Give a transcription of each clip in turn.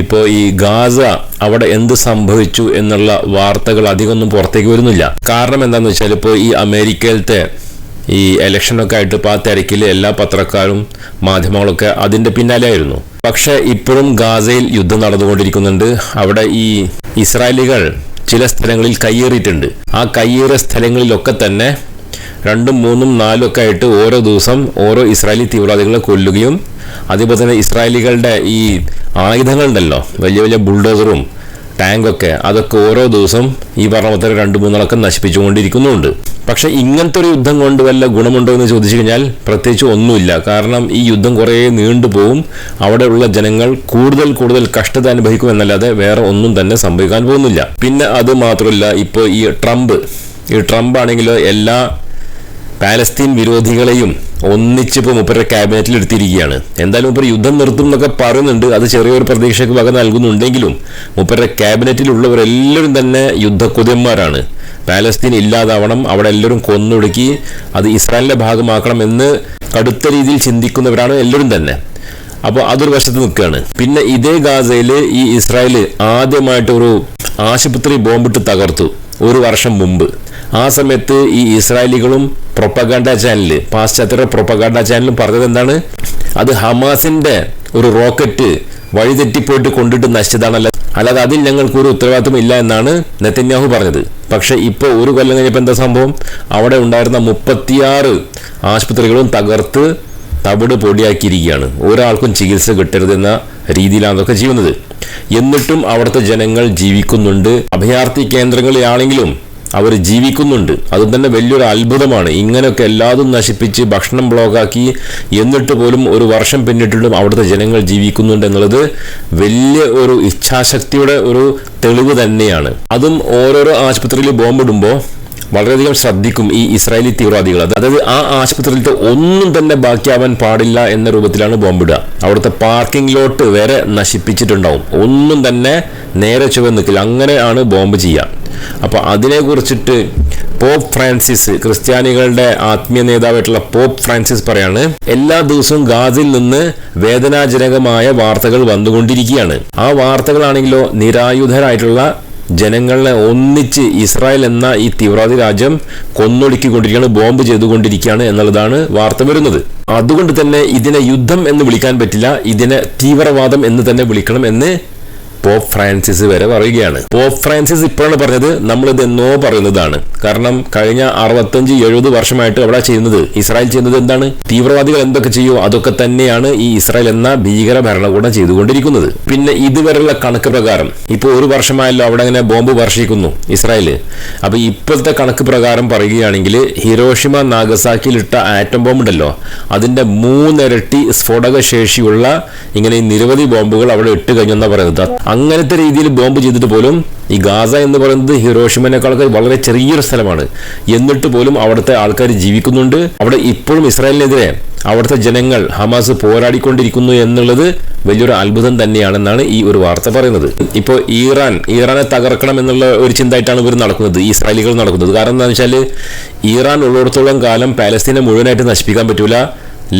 ഇപ്പോൾ ഈ ഗാസ അവിടെ എന്ത് സംഭവിച്ചു എന്നുള്ള വാർത്തകൾ അധികമൊന്നും പുറത്തേക്ക് വരുന്നില്ല. കാരണം എന്താണെന്ന് വെച്ചാൽ ഇപ്പോൾ ഈ അമേരിക്കയിലത്തെ ഈ ഇലക്ഷനൊക്കെ ആയിട്ട് ഇപ്പോൾ ആ തിരക്കിൽ എല്ലാ പത്രക്കാരും മാധ്യമങ്ങളൊക്കെ അതിന്റെ പിന്നാലെയായിരുന്നു. പക്ഷേ ഇപ്പോഴും ഗാസയിൽ യുദ്ധം നടന്നുകൊണ്ടിരിക്കുന്നുണ്ട്. അവിടെ ഈ ഇസ്രായേലികൾ ചില സ്ഥലങ്ങളിൽ കയ്യേറിയിട്ടുണ്ട്. ആ കയ്യേറിയ സ്ഥലങ്ങളിലൊക്കെ തന്നെ രണ്ടും മൂന്നും നാലും ഒക്കെ ആയിട്ട് ഓരോ ദിവസം ഓരോ ഇസ്രായേലി തീവ്രവാദികളെ കൊല്ലുകയും അതേപോലെ തന്നെ ഇസ്രായേലികളുടെ ഈ ആയുധങ്ങളുണ്ടല്ലോ വലിയ വലിയ ബുൾഡോസറും ടാങ്കൊക്കെ അതൊക്കെ ഓരോ ദിവസം ഈ പറഞ്ഞ രണ്ടു മൂന്നെണ്ണമൊക്കെ നശിപ്പിച്ചുകൊണ്ടിരിക്കുന്നുണ്ട്. പക്ഷെ ഇങ്ങനത്തെ ഒരു യുദ്ധം കൊണ്ട് വല്ല ഗുണമുണ്ടോ എന്ന് ചോദിച്ചു കഴിഞ്ഞാൽ പ്രത്യേകിച്ച് ഒന്നുമില്ല. കാരണം ഈ യുദ്ധം കുറേ നീണ്ടുപോകും അവിടെയുള്ള ജനങ്ങൾ കൂടുതൽ കൂടുതൽ കഷ്ടത അനുഭവിക്കും എന്നല്ലാതെ വേറെ ഒന്നും തന്നെ സംഭവിക്കാൻ പോകുന്നില്ല. പിന്നെ അത് മാത്രമല്ല ഇപ്പോൾ ഈ ട്രംപ് ഈ ട്രംപ് ആണെങ്കിലോ എല്ലാ പാലസ്തീൻ വിരോധികളെയും ഒന്നിച്ചിപ്പോൾ മുപ്പരുടെ ക്യാബിനറ്റിൽ എടുത്തിരിക്കുകയാണ്. എന്തായാലും മുപ്പർ യുദ്ധം നിർത്തും എന്നൊക്കെ പറയുന്നുണ്ട്. അത് ചെറിയൊരു പ്രതീക്ഷയ്ക്ക് വക നൽകുന്നുണ്ടെങ്കിലും മുപ്പരുടെ ക്യാബിനറ്റിലുള്ളവരെല്ലാവരും തന്നെ യുദ്ധക്കുതിയന്മാരാണ് പാലസ്തീൻ ഇല്ലാതാവണം അവിടെ എല്ലാവരും കൊന്നൊടുക്കി അത് ഇസ്രായേലിന്റെ ഭാഗമാക്കണം എന്ന് കടുത്ത രീതിയിൽ ചിന്തിക്കുന്നവരാണ് എല്ലാവരും തന്നെ. അപ്പോൾ അതൊരു വശത്ത് നിൽക്കുകയാണ്. പിന്നെ ഇതേ ഗാസയിൽ ഈ ഇസ്രായേൽ ആദ്യമായിട്ട് ഒരു ആശുപത്രി ബോംബിട്ട് തകർത്തു. ഒരു വർഷം മുമ്പ്. ആ സമയത്ത് ഈ ഇസ്രായേലികളും പ്രൊപ്പഗാൻഡ ചാനൽ പാശ്ചാത്യ പ്രൊപ്പഗാൻഡ ചാനലും പറഞ്ഞത് എന്താണ്? അത് ഹമാസിന്റെ ഒരു റോക്കറ്റ് വഴിതെറ്റിപ്പോയിട്ട് കൊണ്ടിട്ട് നശിച്ചതാണല്ല. അല്ലാതെ അതിൽ ഞങ്ങൾക്ക് ഒരു ഉത്തരവാദിത്വം ഇല്ല എന്നാണ് നെത്തന്യാഹു പറഞ്ഞത്. പക്ഷെ ഇപ്പോൾ ഒരു കൊല്ലം കഴിഞ്ഞപ്പോൾ എന്താ സംഭവം? അവിടെ ഉണ്ടായിരുന്ന മുപ്പത്തിയാറ് ആശുപത്രികളും തകർത്ത് തവിട് പൊടിയാക്കിയിരിക്കുകയാണ്. ഒരാൾക്കും ചികിത്സ കിട്ടരുതെന്ന രീതിയിലാണ് അതൊക്കെ ചെയ്യുന്നത്. എന്നിട്ടും അവിടുത്തെ ജനങ്ങൾ ജീവിക്കുന്നുണ്ട്. അഭയാർത്ഥി കേന്ദ്രങ്ങളിലാണെങ്കിലും അവർ ജീവിക്കുന്നുണ്ട്. അതും തന്നെ വലിയൊരു അത്ഭുതമാണ്. ഇങ്ങനെയൊക്കെ എല്ലാതും നശിപ്പിച്ച് ഭക്ഷണം ബ്ലോക്കാക്കി എന്നിട്ട് പോലും ഒരു വർഷം പിന്നിട്ടിട്ടും അവിടുത്തെ ജനങ്ങൾ ജീവിക്കുന്നുണ്ട് എന്നുള്ളത് വലിയ ഒരു ഇച്ഛാശക്തിയുടെ ഒരു തെളിവ് തന്നെയാണ്. അതും ഓരോരോ ആശുപത്രിയിൽ ബോംബിടുമ്പോൾ വളരെയധികം ശ്രദ്ധിക്കും ഈ ഇസ്രായേലി തീവ്രവാദികൾ. അതായത് ആ ആശുപത്രിയിലത്തെ ഒന്നും തന്നെ ബാക്കിയാവാൻ പാടില്ല എന്ന രൂപത്തിലാണ് ബോംബിടുക. അവിടുത്തെ പാർക്കിംഗ് ലോട്ട് വരെ നശിപ്പിച്ചിട്ടുണ്ടാവും. ഒന്നും തന്നെ നേരെ ചുവ അങ്ങനെയാണ് ബോംബ് ചെയ്യുക. അപ്പോൾ അതിനെക്കുറിച്ചിട്ട് പോപ്പ് ഫ്രാൻസിസ് ക്രിസ്ത്യാനികളുടെ ആത്മീയ നേതാവായിട്ടുള്ള പോപ്പ് ഫ്രാൻസിസ് പറയാണ് എല്ലാ ദിവസവും ഗാസിൽ നിന്ന് വേദനാജനകമായ വാർത്തകൾ വന്നുകൊണ്ടിരിക്കുകയാണ്. ആ വാർത്തകളാണെങ്കിലോ നിരായുധരായിട്ടുള്ള ജനങ്ങളെ ഒന്നിച്ച് ഇസ്രായേൽ എന്ന ഈ തീവ്രവാദി രാജ്യം കൊന്നൊടുക്കിക്കൊണ്ടിരിക്കുകയാണ് ബോംബ് ചെയ്തുകൊണ്ടിരിക്കുകയാണ് എന്നുള്ളതാണ് വാർത്ത വരുന്നത്. അതുകൊണ്ട് തന്നെ ഇതിനെ യുദ്ധം എന്ന് വിളിക്കാൻ പറ്റില്ല ഇതിനെ തീവ്രവാദം എന്ന് തന്നെ വിളിക്കണം എന്ന് പോപ്പ് ഫ്രാൻസിസ് വരെ പറയുകയാണ്. പോപ്പ് ഫ്രാൻസിസ് ഇപ്പോഴാണ് പറഞ്ഞത് നമ്മളിത് എന്നോ പറയുന്നതാണ്. കാരണം കഴിഞ്ഞ അറുപത്തഞ്ച് എഴുപത് വർഷമായിട്ട് അവിടെ ചെയ്യുന്നത് ഇസ്രായേൽ ചെയ്യുന്നത് എന്താണ്? തീവ്രവാദികൾ എന്തൊക്കെ ചെയ്യുമോ അതൊക്കെ തന്നെയാണ് ഈ ഇസ്രായേൽ എന്ന ഭീകര ഭരണകൂടം ചെയ്തുകൊണ്ടിരിക്കുന്നത്. പിന്നെ ഇതുവരെയുള്ള കണക്ക് പ്രകാരം ഇപ്പോൾ ഒരു വർഷമായല്ലോ അവിടെ അങ്ങനെ ബോംബ് വർഷിക്കുന്നു ഇസ്രായേൽ അപ്പൊ ഇപ്പോഴത്തെ കണക്ക് പ്രകാരം പറയുകയാണെങ്കിൽ ഹിരോഷിമ നാഗസാക്കിയിലിട്ട ആറ്റം ബോംബ് ഉണ്ടല്ലോ അതിന്റെ മൂന്നിരട്ടി സ്ഫോടക ശേഷിയുള്ള ഇങ്ങനെ നിരവധി ബോംബുകൾ അവിടെ ഇട്ട് കഴിഞ്ഞെന്നാണ് പറയുന്നത്. അങ്ങനത്തെ രീതിയിൽ ബോംബ് ചെയ്തിട്ട് പോലും ഈ ഗാസ എന്ന് പറയുന്നത് ഹിറോഷിമനേക്കാളൊക്കെ വളരെ ചെറിയൊരു സ്ഥലമാണ്. എന്നിട്ട് പോലും അവിടുത്തെ ആൾക്കാർ ജീവിക്കുന്നുണ്ട്. അവിടെ ഇപ്പോഴും ഇസ്രായേലിനെതിരെ അവിടുത്തെ ജനങ്ങൾ ഹമാസ് പോരാടിക്കൊണ്ടിരിക്കുന്നു എന്നുള്ളത് വലിയൊരു അത്ഭുതം തന്നെയാണെന്നാണ് ഈ ഒരു വാർത്ത പറയുന്നത്. ഇപ്പോൾ ഈറാൻ ഈറാനെ തകർക്കണം എന്നുള്ള ഒരു ചിന്തയായിട്ടാണ് ഇവർ നടക്കുന്നത് ഇസ്രായേലികൾ നടക്കുന്നത്. കാരണം എന്താണെന്ന് വെച്ചാൽ ഈറാൻ ഉള്ളിടത്തോളം കാലം പാലസ്തീനെ മുഴുവനായിട്ട് നശിപ്പിക്കാൻ പറ്റൂല.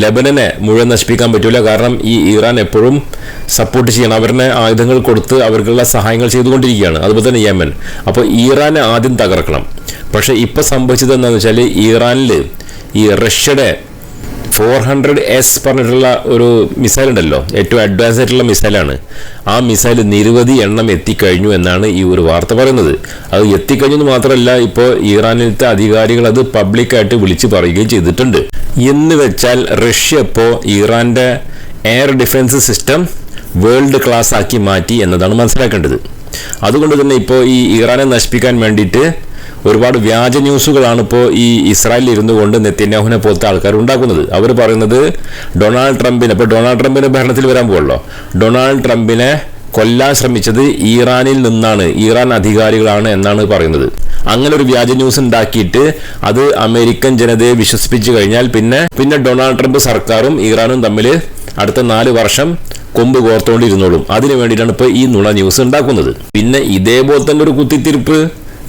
ലെബനനെ മുഴുവൻ നശിപ്പിക്കാൻ പറ്റില്ല കാരണം ഈ ഇറാൻ എപ്പോഴും സപ്പോർട്ട് ചെയ്യണം. അവരുടെ ആയുധങ്ങൾ കൊടുത്ത് അവർക്കുള്ള സഹായങ്ങൾ ചെയ്തുകൊണ്ടിരിക്കുകയാണ്. അതുപോലെ തന്നെ യമൻ. അപ്പോൾ ഇറാനെ ആദ്യം തകർക്കണം. പക്ഷേ ഇപ്പോൾ സംഭവിച്ചത് എന്താണെന്ന് വെച്ചാൽ ഇറാനിൽ ഈ റഷ്യയുടെ ഫോർ ഹൺഡ്രഡ് എസ് പറഞ്ഞിട്ടുള്ള ഒരു മിസൈൽ ഉണ്ടല്ലോ ഏറ്റവും അഡ്വാൻസ് ആയിട്ടുള്ള മിസൈലാണ്. ആ മിസൈൽ നിരവധി എണ്ണം എത്തിക്കഴിഞ്ഞു എന്നാണ് ഈ ഒരു വാർത്ത പറയുന്നത്. അത് എത്തിക്കഴിഞ്ഞു എന്ന് മാത്രമല്ല ഇപ്പോൾ ഇറാനിലത്തെ അധികാരികൾ അത് പബ്ലിക്കായിട്ട് വിളിച്ചു പറയുകയും ചെയ്തിട്ടുണ്ട്. എന്ന് വെച്ചാൽ റഷ്യ ഇപ്പോൾ ഇറാന്റെ air defence system world class ആക്കി മാറ്റി എന്നതാണ് മനസ്സിലാക്കേണ്ടത്. അതുകൊണ്ട് തന്നെ ഇപ്പോൾ ഈ ഇറാനെ നശിപ്പിക്കാൻ വേണ്ടിയിട്ട് ഒരുപാട് വ്യാജ ന്യൂസുകളാണ് ഇപ്പോൾ ഈ ഇസ്രായേലിൽ ഇരുന്നു കൊണ്ട് നെത്യന്യാഹുവിനെ പോലത്തെ ആൾക്കാർ ഉണ്ടാക്കുന്നത്. അവർ പറയുന്നത് ഡൊണാൾഡ് ട്രംപിനെ ഇപ്പോൾ ഡൊണാൾഡ് ട്രംപിന് ഭരണത്തിൽ വരാൻ പോകുമല്ലോ ഡൊണാൾഡ് ട്രംപിനെ കൊല്ലാൻ ശ്രമിച്ചത് ഈറാനിൽ നിന്നാണ് ഇറാൻ അധികാരികളാണ് എന്നാണ് പറയുന്നത്. അങ്ങനെ ഒരു വ്യാജ ന്യൂസ് ഉണ്ടാക്കിയിട്ട് അത് അമേരിക്കൻ ജനതയെ വിശ്വസിപ്പിച്ചു കഴിഞ്ഞാൽ പിന്നെ പിന്നെ ഡൊണാൾഡ് ട്രംപ് സർക്കാരും ഇറാനും തമ്മിൽ അടുത്ത നാല് വർഷം കൊമ്പ് കോർത്തുകൊണ്ടിരുന്നോളും. അതിനു വേണ്ടിയിട്ടാണ് ഇപ്പോൾ ഈ നുണ ന്യൂസ് ഉണ്ടാക്കുന്നത്. പിന്നെ ഇതേപോലെ തന്നെ ഒരു കുത്തിത്തിരിപ്പ്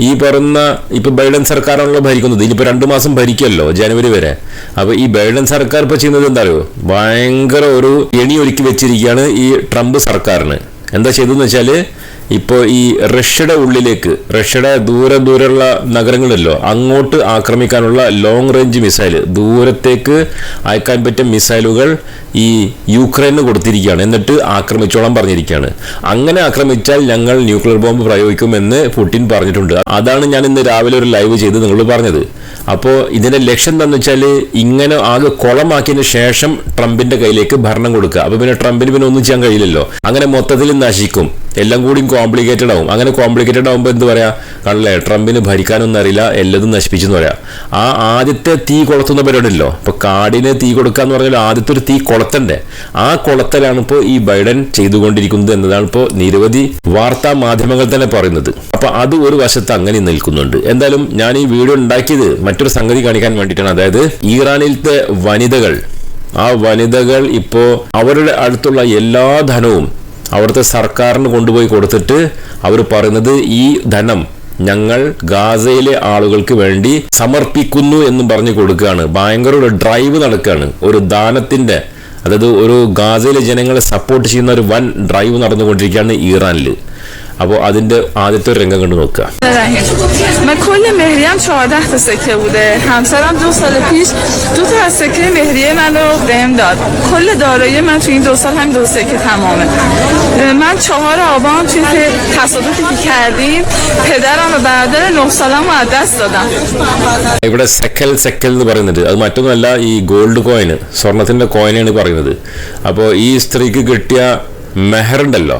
ഈ പറയുന്ന ഇപ്പൊ ബൈഡൻ സർക്കാരാണല്ലോ ഭരിക്കുന്നത്. ഇനിയിപ്പോ രണ്ടു മാസം ഭരിക്കല്ലോ ജനുവരി വരെ. അപ്പോൾ ഈ ബൈഡൻ സർക്കാർ ഇപ്പൊ ചെയ്യുന്നത് എന്താ അറിയോ? ഭയങ്കര ഒരു എണി ഒരുക്കി വെച്ചിരിക്കുകയാണ് ഈ ട്രംപ് സർക്കാരിന്. എന്താ ചെയ്തതെന്ന് വെച്ചാൽ ഇപ്പോൾ ഈ റഷ്യയുടെ ഉള്ളിലേക്ക് റഷ്യയുടെ ദൂരെ ദൂരെയുള്ള നഗരങ്ങളല്ലോ അങ്ങോട്ട് ആക്രമിക്കാനുള്ള ലോങ് റേഞ്ച് മിസൈൽ ദൂരത്തേക്ക് അയക്കാൻ പറ്റിയ മിസൈലുകൾ ഈ യുക്രൈന് കൊടുത്തിരിക്കുകയാണ്. എന്നിട്ട് ആക്രമിച്ചോളാൻ പറഞ്ഞിരിക്കുകയാണ്. അങ്ങനെ ആക്രമിച്ചാൽ ഞങ്ങൾ ന്യൂക്ലിയർ ബോംബ് പ്രയോഗിക്കുമെന്ന് പുടിൻ പറഞ്ഞിട്ടുണ്ട്. അതാണ് ഞാൻ ഇന്ന് രാവിലെ ഒരു ലൈവ് ചെയ്ത് നിങ്ങൾ പറഞ്ഞത്. അപ്പോൾ ഇതിന്റെ ലക്ഷ്യം എന്താണെന്ന് വെച്ചാൽ ഇങ്ങനെ ആകെ കുളമാക്കിയതിന് ശേഷം ട്രംപിന്റെ കയ്യിലേക്ക് ഭരണം കൊടുക്കുക. അപ്പോൾ പിന്നെ ട്രംപിന് പിന്നെ ഒന്നും ചെയ്യാൻ കഴിയില്ലല്ലോ. അങ്ങനെ മൊത്തത്തിൽ നശിക്കും. എല്ലാം കൂടി കോംപ്ലിക്കേറ്റഡ് ആവും. അങ്ങനെ കോംപ്ലിക്കേറ്റഡ് ആവുമ്പോൾ എന്ത് പറയാ? കണ്ടല്ലേ? ട്രംപിന് ഭരിക്കാനൊന്നും അറിയില്ല. എല്ലതും നശിപ്പിച്ചെന്ന് പറയാം. ആ ആദ്യത്തെ തീ കൊളുത്തുന്ന പരിപാടിയല്ലോ ഇപ്പൊ കാടിന് തീ കൊടുക്കുക എന്ന് പറഞ്ഞാൽ ആദ്യത്തെ ഒരു തീ കൊളത്തണ്ടേ? ആ കൊളത്തലാണ് ഇപ്പോൾ ഈ ബൈഡൻ ചെയ്തുകൊണ്ടിരിക്കുന്നത് എന്നതാണ് ഇപ്പോൾ നിരവധി വാർത്താ മാധ്യമങ്ങൾ തന്നെ പറയുന്നത്. അപ്പോൾ അത് ഒരു വശത്ത് അങ്ങനെ നിൽക്കുന്നുണ്ട്. എന്തായാലും ഞാൻ ഈ വീഡിയോ ഉണ്ടാക്കിയത് മറ്റൊരു സംഗതി കാണിക്കാൻ വേണ്ടിയിട്ടാണ്. അതായത് ഇറാനിലത്തെ വനിതകൾ ആ വനിതകൾ ഇപ്പോൾ അവരുടെ അടുത്തുള്ള എല്ലാ ധനവും അവിടുത്തെ സർക്കാരിന് കൊണ്ടുപോയി കൊടുത്തിട്ട് അവർ പറയുന്നത് ഈ ധനം ഞങ്ങൾ ഗാസയിലെ ആളുകൾക്ക് വേണ്ടി സമർപ്പിക്കുന്നു എന്ന് പറഞ്ഞു കൊടുക്കുകയാണ്. ഭയങ്കര ഒരു ഡ്രൈവ് നടക്കുകയാണ്. ഒരു ദാനത്തിന്റെ അതായത് ഒരു ഗാസയിലെ ജനങ്ങളെ സപ്പോർട്ട് ചെയ്യുന്ന ഒരു വൻ ഡ്രൈവ് നടന്നുകൊണ്ടിരിക്കുകയാണ് ഇറാനിൽ അപ്പോൾ അതിന്റെ ആദ്യത്തെ ഒരു രംഗം കണ്ടു നോക്കുക من کل مهریم 14 تا سکه بوده همسرم دو سال پیش دو تا از سکه مهریه منو بهم داد کل دارایی من تو این دو سال هم دو سکه تمامه من چهار آبان توی تصادفی که کردیم پدرم و برادر نه سالم رو از دست دادم ഇവിടെ സെക്കൽ സെക്കൽ എന്ന് പറയുന്നുണ്ട് അത് മറ്റൊന്നുമല്ല ഈ ഗോൾഡ് കോയിന് സ്വർണത്തിന്റെ കോയിനാണ് പറയുന്നത് അപ്പോൾ ഈ സ്ത്രീക്ക് കിട്ടിയ മെഹർ ഉണ്ടല്ലോ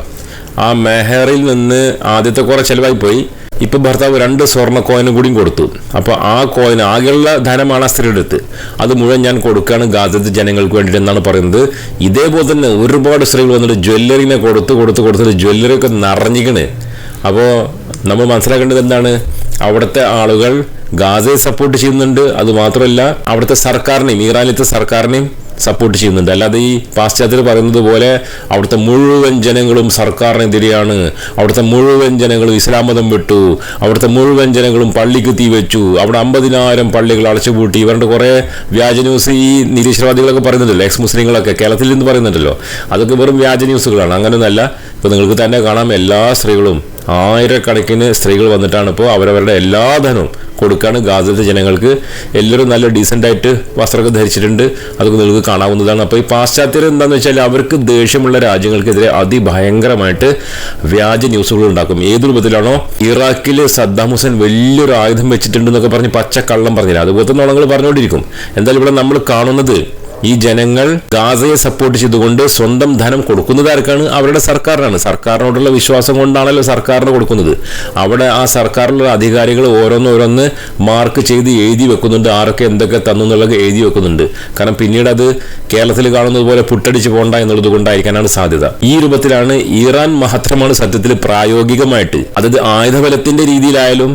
ആ മെഹറിൽ നിന്ന് ആദ്യത്തെ കുറെ ചെലവായി പോയി ഇപ്പൊ ഭർത്താവ് രണ്ട് സ്വർണ കോയിനും കൂടി കൊടുത്തു. അപ്പൊ ആ കോയിൻ ആകെയുള്ള ധനമാണ് ആ സ്ത്രീയുടെ അടുത്ത്. അത് മുഴുവൻ ഞാൻ കൊടുക്കുകയാണ് ഗാസത്തെ ജനങ്ങൾക്ക് വേണ്ടിയിട്ട് എന്നാണ് പറയുന്നത്. ഇതേപോലെ തന്നെ ഒരുപാട് സ്ത്രീകൾ വന്നിട്ട് ജ്വല്ലറിനെ കൊടുത്ത് കൊടുത്ത് കൊടുത്തിട്ട് ജ്വല്ലറി ഒക്കെ നിറഞ്ഞിക്കണ് അപ്പോൾ നമ്മൾ മനസ്സിലാക്കേണ്ടത് എന്താണ്? അവിടുത്തെ ആളുകൾ ഗാസയെ സപ്പോർട്ട് ചെയ്യുന്നുണ്ട്. അത് മാത്രമല്ല അവിടുത്തെ സർക്കാരിനെയും ഇറാനിലത്തെ സർക്കാരിനെയും സപ്പോർട്ട് ചെയ്യുന്നുണ്ട്. അല്ലാതെ ഈ പാശ്ചാത്യർ പറയുന്നത് പോലെ അവിടുത്തെ മുഴുവൻ ജനങ്ങളും സർക്കാരിനെതിരെയാണ് അവിടുത്തെ മുഴുവൻ ജനങ്ങളും ഇസ്ലാം മതം വിട്ടു. അവിടുത്തെ മുഴുവൻ ജനങ്ങളും പള്ളിക്ക് തീ വെച്ചു. അവിടെ അമ്പതിനായിരം പള്ളികൾ അടച്ചുപൂട്ടി. ഇവരുടെ കുറേ വ്യാജ ന്യൂസ് ഈ നിരീശ്വരവാദികളൊക്കെ പറയുന്നുണ്ടല്ലോ. എക്സ് മുസ്ലിങ്ങളൊക്കെ കേരളത്തിൽ നിന്ന് പറയുന്നുണ്ടല്ലോ. അതൊക്കെ വെറും വ്യാജ ന്യൂസുകളാണ്. അങ്ങനെയൊന്നല്ല ഇപ്പോൾ നിങ്ങൾക്ക് തന്നെ കാണാം എല്ലാ സ്ത്രീകളും. ആയിരക്കണക്കിന് സ്ത്രീകൾ വന്നിട്ടാണ് ഇപ്പോൾ അവരവരുടെ എല്ലാ ധനവും കൊടുക്കാണ്. ഗാസയിലെ ജനങ്ങൾക്ക് എല്ലാവരും നല്ല ഡീസന്റായിട്ട് വസ്ത്രമൊക്കെ ധരിച്ചിട്ടുണ്ട്. അതൊക്കെ നിങ്ങൾക്ക് കാണാവുന്നതാണ്. അപ്പോൾ ഈ പാശ്ചാത്യർ എന്താണെന്ന് വെച്ചാൽ അവർക്ക് ദേഷ്യമുള്ള രാജ്യങ്ങൾക്കെതിരെ അതിഭയങ്കരമായിട്ട് വ്യാജ ന്യൂസുകൾ ഉണ്ടാക്കും. ഏത് രൂപത്തിലാണോ ഇറാഖിൽ സദ്ദാം ഹുസൈൻ വലിയൊരു ആയുധം വെച്ചിട്ടുണ്ടെന്നൊക്കെ പറഞ്ഞ് പച്ചക്കള്ളം പറഞ്ഞില്ല? അതുപോലത്തെ നോളങ്ങൾ പറഞ്ഞുകൊണ്ടിരിക്കും. എന്തായാലും ഇവിടെ നമ്മൾ കാണുന്നത് ഈ ജനങ്ങൾ ഗാസയെ സപ്പോർട്ട് ചെയ്തുകൊണ്ട് സ്വന്തം ധനം കൊടുക്കുന്നത് ആർക്കാണ്? അവരുടെ സർക്കാരിനാണ്. സർക്കാരിനോടുള്ള വിശ്വാസം കൊണ്ടാണല്ലോ സർക്കാരിന് കൊടുക്കുന്നത്. അവിടെ ആ സർക്കാരിലുള്ള അധികാരികൾ ഓരോന്നോരോന്ന് മാർക്ക് ചെയ്ത് എഴുതി വെക്കുന്നുണ്ട്. ആരൊക്കെ എന്തൊക്കെ തന്നു എന്നുള്ളത് എഴുതി വെക്കുന്നുണ്ട്. കാരണം പിന്നീട് അത് കേരളത്തിൽ കാണുന്നത് പോലെ പുട്ടടിച്ച് പോകണ്ട എന്നുള്ളത് കൊണ്ടായിരിക്കാനാണ് സാധ്യത. ഈ രൂപത്തിലാണ് ഇറാൻ മഹത്രമാണ് സത്യത്തിൽ പ്രായോഗികമായിട്ട്. അതായത് ആയുധബലത്തിന്റെ രീതിയിലായാലും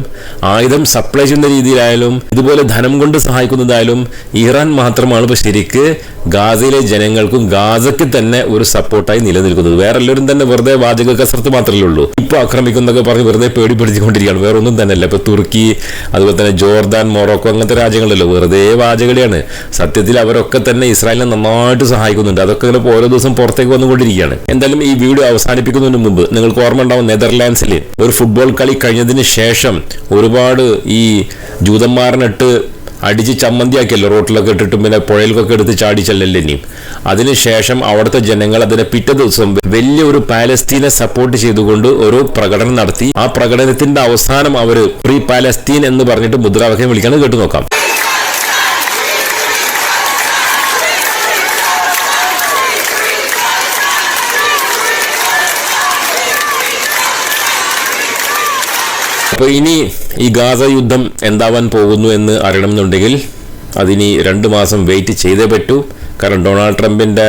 ആയുധം സപ്ലൈ ചെയ്യുന്ന രീതിയിലായാലും ഇതുപോലെ ധനം കൊണ്ട് സഹായിക്കുന്നതായാലും ഇറാൻ മാത്രമാണ് ഇപ്പൊ ശരിക്ക് ഗാസയിലെ ജനങ്ങൾക്കും ഗാസയ്ക്ക് തന്നെ ഒരു സപ്പോർട്ടായി നിലനിൽക്കുന്നത്. വേറെ എല്ലാവരും തന്നെ വെറുതെ വാചക കസർത്ത് മാത്രമേ ഉള്ളൂ. ഇപ്പൊ ആക്രമിക്കുന്നൊക്കെ പറഞ്ഞ് വെറുതെ പേടിപ്പെടുത്തിക്കൊണ്ടിരിക്കുകയാണ് വേറെ ഒന്നും തന്നെ അല്ല ഇപ്പൊ തുർക്കി അതുപോലെ തന്നെ ജോർദാൻ മൊറോക്കോ അങ്ങനത്തെ രാജ്യങ്ങളല്ലോ. വെറുതെ വാചകളിയാണ് സത്യത്തിൽ അവരൊക്കെ തന്നെ ഇസ്രായേലിനെ നന്നായിട്ട് സഹായിക്കുന്നുണ്ട്. അതൊക്കെ ഇങ്ങനെ ഓരോ ദിവസം പുറത്തേക്ക് വന്നുകൊണ്ടിരിക്കുകയാണ്. എന്തായാലും ഈ വീഡിയോ അവസാനിപ്പിക്കുന്നതിന് മുമ്പ് നിങ്ങൾക്ക് ഓർമ്മ ഉണ്ടാവും നെതർലാൻഡ്സിൽ ഒരു ഫുട്ബോൾ കളി കഴിഞ്ഞതിന് ശേഷം ഒരുപാട് ഈ ജൂതന്മാരനിട്ട് അടിച്ച് ചമ്മന്തിയാക്കിയല്ലോ. റോട്ടിലൊക്കെ ഇട്ടിട്ടും പിന്നെ പുഴയിലൊക്കെ എടുത്ത് ചാടിച്ചല്ലല്ലേ ഇനിയും അതിനുശേഷം അവിടുത്തെ ജനങ്ങൾ അതിനെ പിറ്റേ ദിവസം വലിയ ഒരു പാലസ്തീനെ സപ്പോർട്ട് ചെയ്തുകൊണ്ട് ഒരു പ്രകടനം നടത്തി. ആ പ്രകടനത്തിന്റെ അവസാനം അവർ ഫ്രീ പാലസ്തീൻ എന്ന് പറഞ്ഞിട്ട് മുദ്രാവാക്യം വിളിക്കാണ് കേട്ടു നോക്കാം. അപ്പോൾ ഇനി ഈ ഗാസ യുദ്ധം എന്താവാൻ പോകുന്നു എന്ന് അറിയണമെന്നുണ്ടെങ്കിൽ അതിനി രണ്ട് മാസം വെയിറ്റ് ചെയ്തേ പറ്റൂ. കാരണം ഡൊണാൾഡ് ട്രംപിന്റെ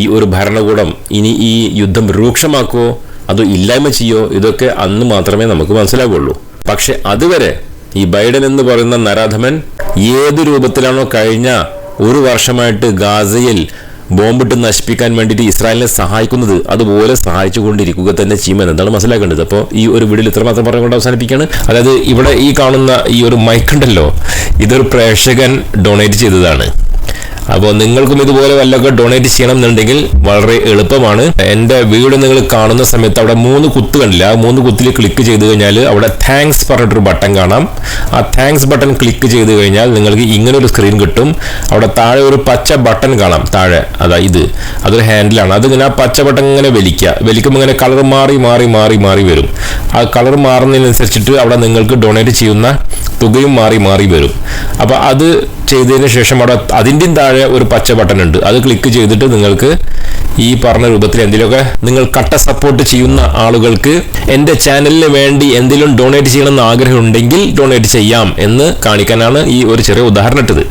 ഈ ഒരു ഭരണകൂടം ഇനി ഈ യുദ്ധം രൂക്ഷമാക്കുമോ അതോ ഇല്ലായ്മ ചെയ്യോ ഇതൊക്കെ അന്ന് മാത്രമേ നമുക്ക് മനസ്സിലാവുള്ളൂ. പക്ഷെ അതുവരെ ഈ ബൈഡൻ എന്ന് പറയുന്ന നരാധമൻ ഏത് രൂപത്തിലാണോ കഴിഞ്ഞ ഒരു വർഷമായിട്ട് ഗാസയിൽ ബോംബിട്ട് നശിപ്പിക്കാൻ വേണ്ടിയിട്ട് ഇസ്രായേലിനെ സഹായിക്കുന്നത് അതുപോലെ സഹായിച്ചുകൊണ്ടിരിക്കുക തന്നെ ചെയ്യുമെന്ന് എന്താണ് മനസ്സിലാക്കേണ്ടത്? അപ്പോൾ ഈ ഒരു വീഡിയോയിൽ ഇത്രമാത്രം പറഞ്ഞുകൊണ്ട് അവസാനിപ്പിക്കുകയാണ്. അതായത് ഇവിടെ ഈ കാണുന്ന ഈ ഒരു മൈക്കുണ്ടല്ലോ ഇതൊരു പ്രേക്ഷകൻ ഡൊണേറ്റ് ചെയ്തതാണ്. അപ്പോൾ നിങ്ങൾക്കും ഇതുപോലെ വല്ലതൊക്കെ ഡൊണേറ്റ് ചെയ്യണം എന്നുണ്ടെങ്കിൽ വളരെ എളുപ്പമാണ്. എന്റെ വീഡിയോ നിങ്ങൾ കാണുന്ന സമയത്ത് അവിടെ മൂന്ന് കുത്ത് കണ്ടില്ല? ആ മൂന്ന് കുത്തിൽ ക്ലിക്ക് ചെയ്ത് കഴിഞ്ഞാൽ അവിടെ താങ്ക്സ് പറഞ്ഞിട്ടൊരു ബട്ടൺ കാണാം. ആ താങ്ക്സ് ബട്ടൺ ക്ലിക്ക് ചെയ്ത് കഴിഞ്ഞാൽ നിങ്ങൾക്ക് ഇങ്ങനെ ഒരു സ്ക്രീൻ കിട്ടും. അവിടെ താഴെ ഒരു പച്ച ബട്ടൺ കാണാം. താഴെ അതാ ഇത്. അതൊരു ഹാൻഡിലാണ് അതിങ്ങനെ ആ പച്ച ബട്ടൺ ഇങ്ങനെ വലിക്കുക. വലിക്കുമ്പോൾ ഇങ്ങനെ കളർ മാറി മാറി മാറി മാറി വരും. ആ കളർ മാറുന്നതിനനുസരിച്ചിട്ട് അവിടെ നിങ്ങൾക്ക് ഡൊണേറ്റ് ചെയ്യുന്ന തുകയും മാറി മാറി വരും. അപ്പോൾ അത് ചെയ്തതിന് ശേഷം അവിടെ അതിന്റെയും താഴെ ഒരു പച്ച ബട്ടൺ ഉണ്ട്. അത് ക്ലിക്ക് ചെയ്തിട്ട് നിങ്ങൾക്ക് ഈ പറഞ്ഞ രൂപത്തിൽ എന്തെങ്കിലുമൊക്കെ നിങ്ങൾ കട്ട സപ്പോർട്ട് ചെയ്യുന്ന ആളുകൾക്ക് എന്റെ ചാനലിന് വേണ്ടി എന്തെങ്കിലും ഡൊണേറ്റ് ചെയ്യണമെന്ന് ആഗ്രഹമുണ്ടെങ്കിൽ ഡൊണേറ്റ് ചെയ്യാം എന്ന് കാണിക്കാനാണ് ഈ ഒരു ചെറിയ ഉദാഹരണം ഇട്ടത്.